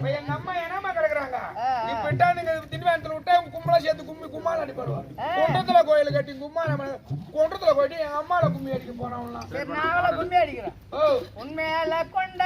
இப்ப எங்க அம்மா என்னமா கிடக்குறாங்க. இப்ப நீங்க திண்டிவனத்துல விட்டா உங்க கும்பலா சேர்த்து கும்மி கும்மால அடிப்படுவா. குன்றத்துல கோயில் கட்டி கும்மால குன்றத்துல போயிட்டு எங்க அம்மால கும்மி அடிக்க போனவங்களாம் சரி நாங்கள கும்மி அடிக்கிறோம். உண்மையில கொண்ட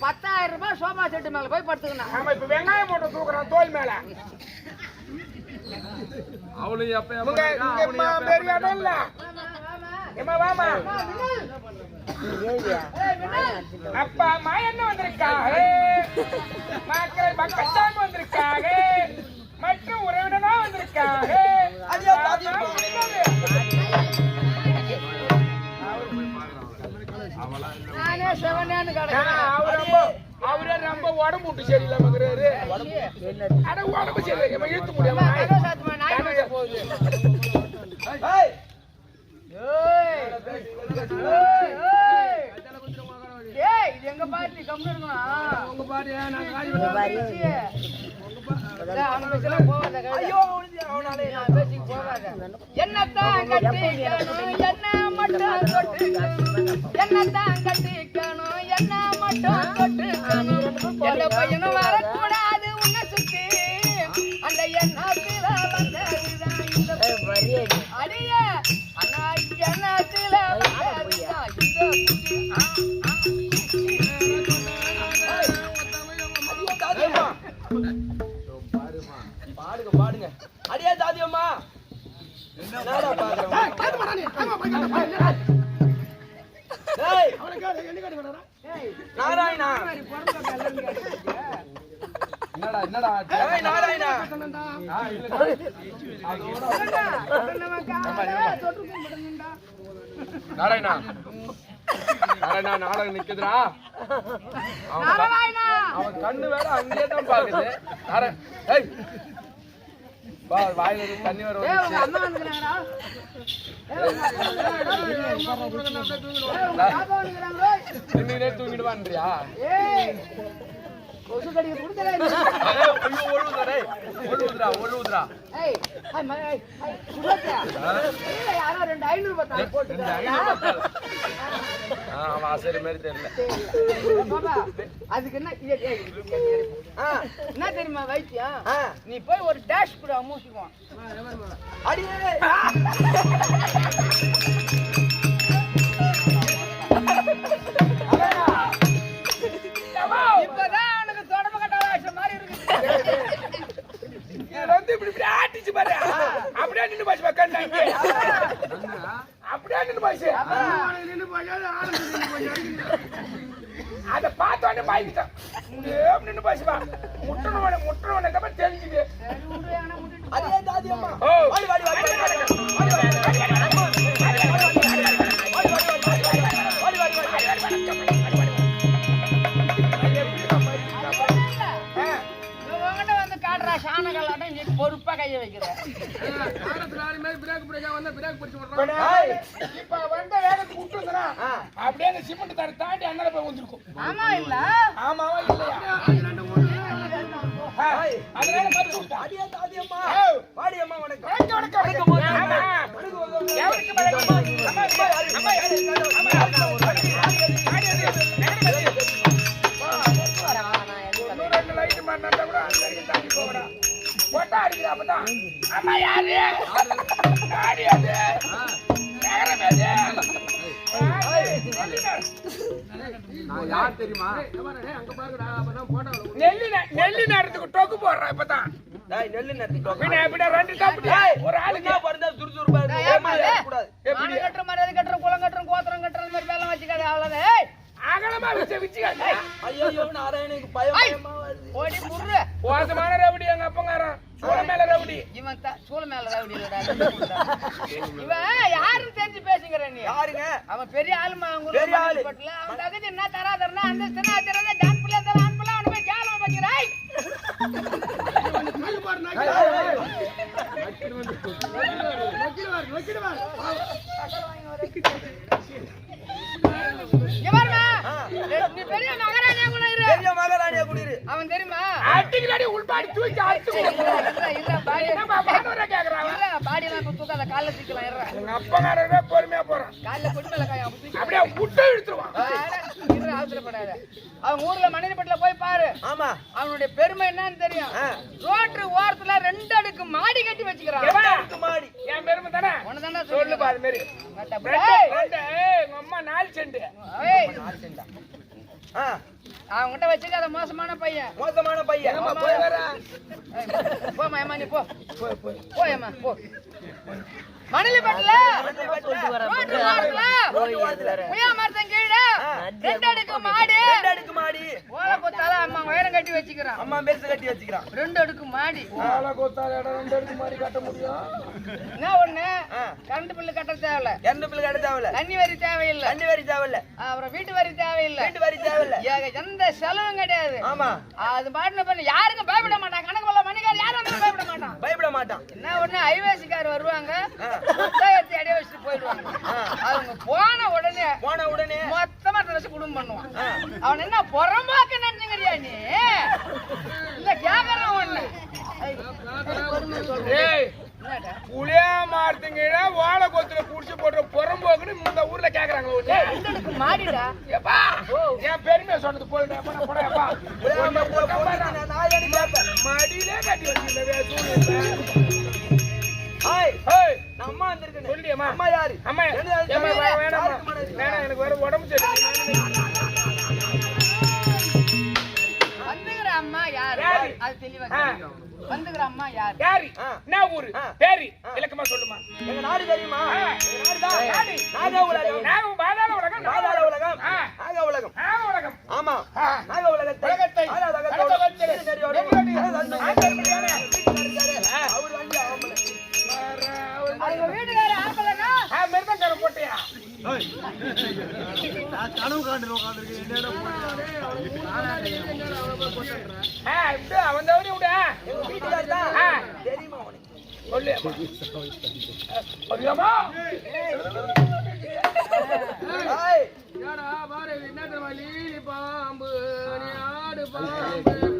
பத்தாயிரம் ரூபாய் சோபா செட்டு மேல போய் படுத்துக்கணும். ஆமா இப்ப வெங்காயம் போட்டு தூக்குறான் தோல் மேல. அவளும் எப்ப பெரிய இடம் இல்ல. ஏமா வாமா. அப்பா அம்மா என்ன வந்திருக்காங்க மக்கள் மற்றும் உறவினரா வந்திருக்காங்க நானே செவனேன்னு கிடக்கிறேன். அவர் ரொம்ப அவரே ரொம்ப உடம்பு விட்டு சரியில்லாம இருக்கிறாரு அட உடம்பு சரியில்லை. இழுத்து முடியாம நாய். கதவு சாத்துமா, நாய் மேய்ச்ச போகுது. ஏய், ஏய், ஏய், ஏய். ஏய், இது எங்க பாட்டி கம்முனு இருக்கணும். உங்க பாரு நான். என்னத்தான் கட்டிக்கணும், என்ன? மட்டும் தொட்டுக்கணும். என்னத்தான் கட்டிக்கணும், என்ன மட்டும் தொட்டுக்கணும். எந்த பையனும் வரக்கூடாது உன்னை சுத்தி. அந்த எண்ணத்துல வந்ததுதான் இந்த அடியே, அண்ணா எண்ணத்துல வந்ததுதான் இந்த நாராயணா. என்னடா என்னடா நாராயணா நாராயணா நாராயணா நாடகம் நிக்குதுடா அவன் கண்ணு வேற அங்கேயே தான் பாக்குது. வா வாயில இருந்து தண்ணி வர வந்துச்சு. அம்மா தூங்கிடுவான்றியா? அதுக்கு என்ன ஏய், ஆ என்ன தெரியுமா வைத்தியம் ஆ நீ போய் ஒரு டேஷ் கூட மூசிக்குவான் அடியே போச்சு பாரு நின்று போச்சு உட்காந்தாங்க அப்படியே நின்று போச்சு. அதை பார்த்த உடனே பயந்துட்டான் நின்று போச்சுப்பா முட்டணும் முட்டணும் தெரிஞ்சுது அதே தாதியம்மா. வந்த பிராக் பிடிச்சு விடுறோம் வந்த வேலைக்கு விட்டுருந்தா அப்படியே அந்த சிமெண்ட் தர தாண்டி அண்ணல போய் வந்துருக்கும் ஆமா இல்ல ஆமாவா இல்லையா அதனால மறுத்து விட்டா அடியா தாதியம்மா வாடியம்மா வணக்கம் வணக்கம் வணக்கம் அப்பதான் அம்மா யாரு யார் தெரியுமா? நெல்லி நெல்லி நேரத்துக்கு டொக்கு போடுறேன் இப்பதான். டேய் நெல்லு பின்ன ரெண்டு சாப்பிட்டு ஒரு ஆளுக்கு பறந்தா சுறுசுறுப்பா எப்படி? கட்டுற, மரியாதை கட்டுற, குலம் கட்டுற, கோத்திரம் கட்டுற மாதிரி வேலை வச்சுக்காத, அவ்வளவுதான். ஏய், அகலமா வச்சு வச்சுக்காங்க ஐயோ நாராயணனுக்கு பயம் ஓடி. மோசமான ரவுடி எங்க அப்பங்காரன். சோழ மேல ரவுடி. இவன் த- சூள மேல ரவுடி இவன் யாருன்னு தெரிஞ்சு பாக்குற நீ? யாருங்க? அவன் பெரிய ஆளுமா அவங்க பெரிய ஆளு. அவன் தகுதி என்ன தராதரனா அந்த சின்ன தராத ஜான் பிள்ளை தர ஆண் பிள்ளை அவன் போய் கேளவன் பாக்குறாய் நக்கிடுவார் நக்கிடுவார் நக்கிடுவார் கட்டிக்கிறாடி உள்பாடி தூக்கி அடிச்சு பொறுமையா போறான். அப்படியே விட்டு இழுத்துருவான். அவங்க ஊர்ல மனிதப்பட்டுல போய் பாரு. ஆமா. அவனுடைய பெருமை என்னன்னு தெரியும். ரோட்டு ஓரத்துல ரெண்டு அடுக்கு மாடி கட்டி வச்சுக்கிறான். மாடி. என் பெருமை தானே? உனதானே சொல்லு பாரு மாரி. உங்க அம்மா நாலு செண்டு. நாலு செண்டா? அவன்கிட்ட வச்சுக்காத மோசமான பையன். மோசமான பையன். போய் போம்மா ஏம்மா நீ போ. போயம்மா போ. மணலிப்பட்டில? ரோட்டு ஓரத்துல புளியா மரத்தன் கீழே. ரெண்டு அடுக்கு மாடி. ரெண்டு அடுக்கு மாடி. ஓலை கொத்தால அம்மா உயரம் கட்டி வச்சுக்கிறான். அம்மா பெருசு கட்டி வச்சுக்கிறான். ரெண்டு அடுக்கு மாடி. கொத்தாத இடம் ரெண்டு எடுத்து மாதிரி கட்ட முடியும். என்ன ஒண்ணு. கரண்ட் பில்லு கட்ட தேவையில்ல. இரண்டு பிள்ளை கடை தேவையில்ல. தண்ணி வரி தேவையில்லை. தண்ணி வரி தேவையில்ல. அப்புறம் வீட்டு வரி தேவையில்லை. வீட்டு வரி தேவையில்ல. ஏக எந்த செலவும் கிடையாது ஆமா அது பாட்டுல பண்ணி யாருக்கும் பயப்பட மாட்டான் கணக்கு போல மணிக்கார் யாரும் பயப்பட மாட்டான் பயப்பட மாட்டான் என்ன ஒண்ணு ஐவேசிக்கார் வருவாங்க. புத்தகத்தை அடைய வச்சுட்டு போயிடுவாங்க. அவங்க போன உடனே போன உடனே மொத்தமா ட்ரெஸ் குடும்பம் பண்ணுவான். அவன் என்ன புறம்பாக்க நினைச்சுங்கிறியா நீ இல்ல கேக்குறான் ஒண்ணு. ஏய்? புளியா மார்த்தங்கடா வாழை கொத்துல புடிச்சு போடுற புறம்போக்குன்னு இந்த ஊர்ல கேக்குறாங்களா மாடிடா. எப்பா என் பெருமையை சொன்னது போல மடியில கட்டி வச்சிருந்தேன் சொல்லியம்மா அம்மா யாரு? அம்மா. வேணாம் வேணாம். எனக்கு வேற உடம்பு சரி வந்துகிற அம்மா யாரு? அது தெளிவா. வந்துகிற அம்மா யாரு? யாரு. என்ன ஊரு. பேரி. இலக்கமா சொல்லுமா. எங்க நாடு தெரியுமா. நாக உலகம். பாதாள உலகம். பாதாள உலகம். நாக உலகம். நாக உலகம். ஆமா. நாக உலகத்தை. உலகத்தை. கனவு காண்டு தெரியுமா உனக்கு சொல்லு அப்படியாமா ஆடு பாம்பு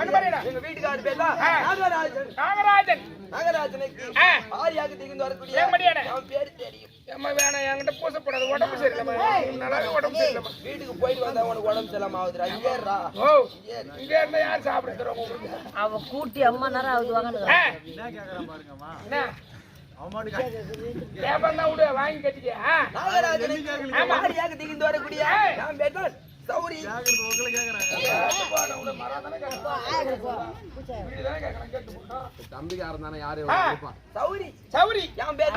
எங்க வீட்டுக்காரர் பேர் தான். நாகராஜன் நாகராஜன் நாகராஜனுக்கு. ஆரியாக திகழ்ந்து வரக்கூடிய ஏம்படியானே? அவன் பேரு தெரியும் அம்மா வேணாம் என்கிட்ட பூசப்படாது உடம்பு சரியில்லைம்மா நல்லாவே உடம்பு சரியில்லைம்மா வீட்டுக்கு போயிட்டு வந்தா உனக்கு உடம்பு சரியில்லாம ஆகுதுடா இங்கே இருடா. ஓ இங்க இருந்தா யார் சாப்பிட தருவாங்க உங்களுக்கு அவ கூட்டி அம்மா நேரம் ஆகுது வாங்க ஆ. என்ன விடு வாங்கி கட்டிக்க ஆ. நாகராஜனுக்கு ஆமா. ஆரியாக திகழ்ந்து வரக்கூடிய. அவன் பேர் சௌரி. தம்பிக்காரன் தானே யாரு சௌரி. சௌரி. என் பேர்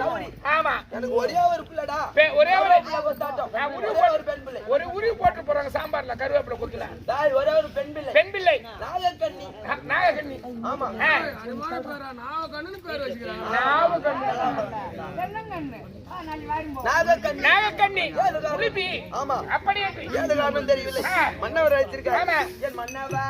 சௌரி. ஆமா. எனக்கு ஒரே ஒரு பிள்ளைடா. ஒரே ஒரு ஒரு பெண் பிள்ளை ஒரு உருவி போட்டு போறாங்க சாம்பார்ல கருவேப்பிலை குத்துல தாய் ஒரே ஒரு பெண் பிள்ளை பெண் பிள்ளை நாகக்கண்ணி. நாகக்கண்ணி ஆமா நாகக்கண்ணு பேர் வச்சுக்கிறேன் நாகக்கண்ணி. நாகக்கண்ணி. ஆமா. அப்படியே. பாதுகாப்புன்னு மன்னவர் வச்சிருக்காரு என் மன்னவா?